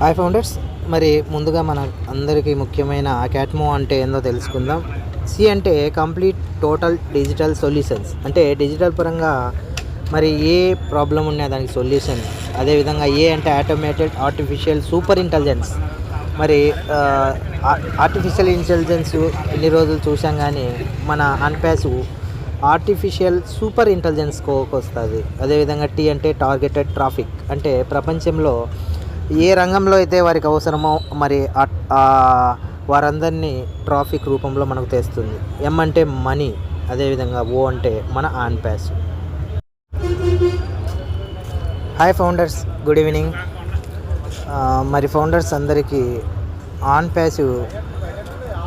Hi founders మరి ముందుగా మన అందరికీ ముఖ్యమైన క్యాట్మో అంటే ఏందో తెలుసుకుందాం. సి అంటే కంప్లీట్ టోటల్ డిజిటల్ సొల్యూషన్స్ అంటే డిజిటల్ పరంగా మరి ఏ ప్రాబ్లం ఉన్నా దానికి సొల్యూషన్ అదేవిధంగా ఏ అంటే ఆటోమేటెడ్ ఆర్టిఫిషియల్ సూపర్ ఇంటెలిజెన్స్ మరి ఆర్టిఫిషియల్ ఇంటెలిజెన్స్ ఎన్ని రోజులు చూసాం కానీ మన అన్పాస్ ఆర్టిఫిషియల్ సూపర్ ఇంటెలిజెన్స్ కోకొస్తుంది అదేవిధంగా టీ అంటే టార్గెటెడ్ ట్రాఫిక్ అంటే ప్రపంచంలో ఏ రంగంలో అయితే వారికి అవసరమో మరి వారందరినీ ట్రాఫిక్ రూపంలో మనకు తెస్తుంది. ఎం అంటే మనీ అదేవిధంగా ఓ అంటే మన Onpassive hi founders good evening మరి ఫౌండర్స్ అందరికీ ఆన్ ప్యాసివ్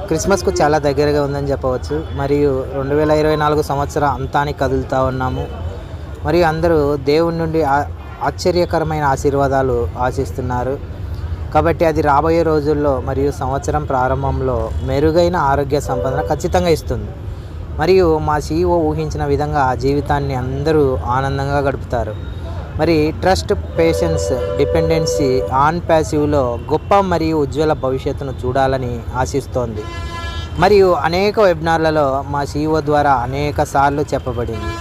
క్రిస్మస్కు చాలా దగ్గరగా ఉందని చెప్పవచ్చు. మరియు రెండు వేల ఇరవై నాలుగు సంవత్సరం అంతానికి కదులుతూ ఉన్నాము. మరియు అందరూ దేవుడి నుండి ఆశ్చర్యకరమైన ఆశీర్వాదాలు ఆశిస్తున్నారు. కాబట్టి అది రాబోయే రోజుల్లో మరియు సంవత్సరం ప్రారంభంలో మెరుగైన ఆరోగ్య సంపదన ఖచ్చితంగా ఇస్తుంది. మరియు మా సీఈఓ ఊహించిన విధంగా జీవితాన్ని అందరూ ఆనందంగా గడుపుతారు. మరి ట్రస్ట్ పేషెన్స్ డిపెండెన్సీ ఆన్ ప్యాసివ్లో గొప్ప మరియు ఉజ్వల భవిష్యత్తును చూడాలని ఆశిస్తోంది. మరియు అనేక వెబినార్లలో మా సీఈఓ ద్వారా అనేక సార్లు చెప్పబడింది.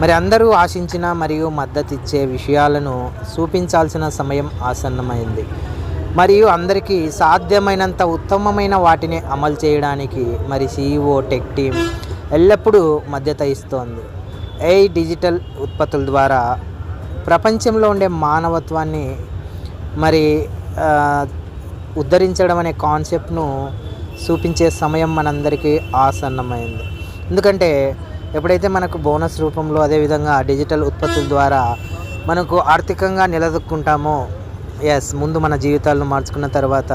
మరి అందరూ ఆశించిన మరియు మద్దతు ఇచ్చే విషయాలను చూపించాల్సిన సమయం ఆసన్నమైంది. మరియు అందరికీ సాధ్యమైనంత ఉత్తమమైన వాటిని అమలు చేయడానికి మరి సీఈఓ టెక్ టీం ఎల్లప్పుడూ మద్దతు ఇస్తోంది. ఏ డిజిటల్ ఉత్పత్తుల ద్వారా ప్రపంచంలో ఉండే మానవత్వాన్ని మరి ఉద్ధరించడం అనే కాన్సెప్ట్ను చూపించే సమయం మనందరికీ ఆసన్నమైంది. ఎందుకంటే ఎప్పుడైతే మనకు బోనస్ రూపంలో అదేవిధంగా డిజిటల్ ఉత్పత్తుల ద్వారా మనకు ఆర్థికంగా నిలదొక్కుంటామో ఎస్ ముందు మన జీవితాలను మార్చుకున్న తర్వాత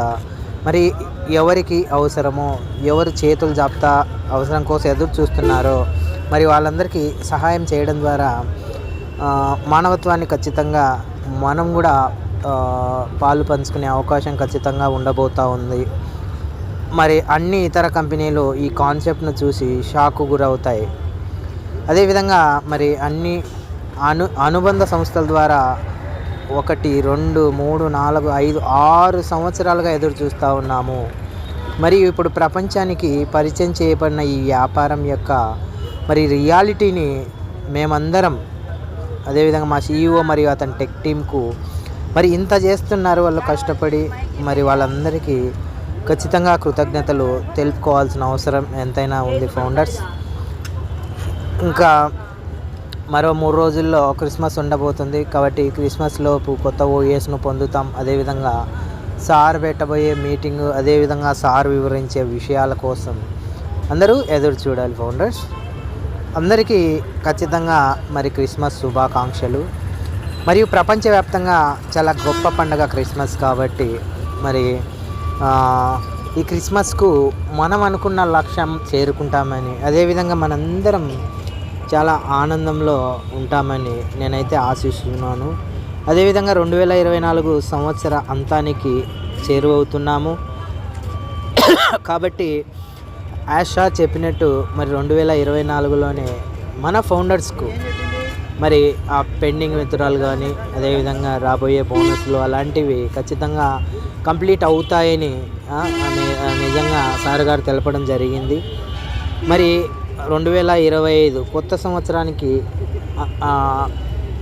మరి ఎవరికి అవసరమో ఎవరు చేతులు జాప్తా అవసరం కోసం ఎదురు చూస్తున్నారో మరి వాళ్ళందరికీ సహాయం చేయడం ద్వారా మానవత్వాన్ని ఖచ్చితంగా మనం కూడా పాలు పంచుకునే అవకాశం ఖచ్చితంగా ఉండబోతూ ఉంది. మరి అన్ని ఇతర కంపెనీలు ఈ కాన్సెప్ట్ను చూసి షాకు గురవుతాయి. అదేవిధంగా మరి అన్ని అను అనుబంధ సంస్థల ద్వారా ఒకటి రెండు మూడు నాలుగు ఐదు ఆరు సంవత్సరాలుగా ఎదురు చూస్తూ ఉన్నాము. మరియు ఇప్పుడు ప్రపంచానికి పరిచయం చేయబడిన ఈ వ్యాపారం యొక్క మరి రియాలిటీని మేమందరం అదేవిధంగా మా సీఈఓ మరియు అతని టెక్ టీంకు మరి ఇంత చేస్తున్నారు వాళ్ళు కష్టపడి మరి వాళ్ళందరికీ ఖచ్చితంగా కృతజ్ఞతలు తెలుపుకోవాల్సిన అవసరం ఎంతైనా ఉంది ఫౌండర్స్. ఇంకా మరో మూడు రోజుల్లో క్రిస్మస్ ఉండబోతుంది కాబట్టి క్రిస్మస్ లోపు కొత్త ఓఎస్ను పొందుతాం. అదేవిధంగా సార్ పెట్టబోయే మీటింగ్ అదేవిధంగా సార్ వివరించే విషయాల కోసం అందరూ ఎదురు చూడాలి ఫౌండర్స్. అందరికీ ఖచ్చితంగా మరి క్రిస్మస్ శుభాకాంక్షలు. మరియు ప్రపంచవ్యాప్తంగా చాలా గొప్ప పండుగ క్రిస్మస్ కాబట్టి మరి ఈ క్రిస్మస్కు మనం అనుకున్న లక్ష్యం చేరుకుంటామని అదేవిధంగా మనందరం చాలా ఆనందంలో ఉంటామని నేనైతే ఆశిస్తున్నాను. అదేవిధంగా రెండు వేల ఇరవై నాలుగు సంవత్సర అంతానికి చేరువవుతున్నాము. కాబట్టి యాషా చెప్పినట్టు మరి రెండు వేల ఇరవై నాలుగులోనే మన ఫౌండర్స్కు మరి ఆ పెండింగ్ మిత్రాలు కానీ అదేవిధంగా రాబోయే బోనస్లు అలాంటివి ఖచ్చితంగా కంప్లీట్ అవుతాయని నిజంగా సార్ గారు తెలపడం జరిగింది. మరి రెండు వేల ఇరవై ఐదు కొత్త సంవత్సరానికి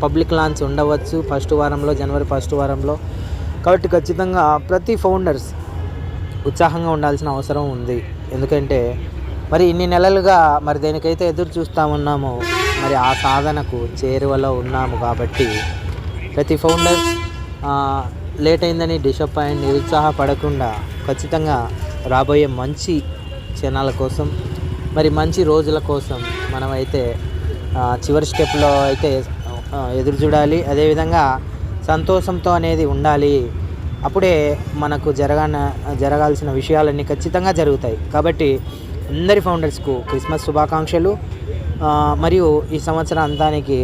పబ్లిక్ లాంచ్ ఉండవచ్చు ఫస్ట్ వారంలో జనవరి ఫస్ట్ వారంలో. కాబట్టి ఖచ్చితంగా ప్రతి ఫౌండర్స్ ఉత్సాహంగా ఉండాల్సిన అవసరం ఉంది. ఎందుకంటే మరి ఇన్ని నెలలుగా మరి దేనికైతే ఎదురు చూస్తూ ఉన్నామో మరి ఆ సాధనకు చేరువలో ఉన్నాము కాబట్టి ప్రతి ఫౌండర్స్ లేట్ అయిందని డిసప్పాయింట్ నిరుత్సాహపడకుండా ఖచ్చితంగా రాబోయే మంచి క్షణాల కోసం మరి మంచి రోజుల కోసం మనమైతే చివరి స్టెప్లో అయితే ఎదురు చూడాలి. అదేవిధంగా సంతోషంతో అనేది ఉండాలి. అప్పుడే మనకు జరగన జరగాల్సిన విషయాలన్నీ ఖచ్చితంగా జరుగుతాయి. కాబట్టి అందరి ఫౌండర్స్కు క్రిస్మస్ శుభాకాంక్షలు. మరియు ఈ సంవత్సరం అంతానికి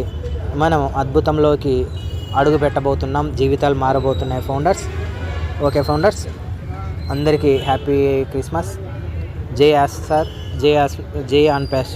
మనం అద్భుతంలోకి అడుగు పెట్టబోతున్నాం. జీవితాలు మారబోతున్నాయి ఫౌండర్స్. ఓకే ఫౌండర్స్ అందరికీ హ్యాపీ క్రిస్మస్. జై ఆస్ సార్. జే ఆస్ జై ఆన్ ప్యాస్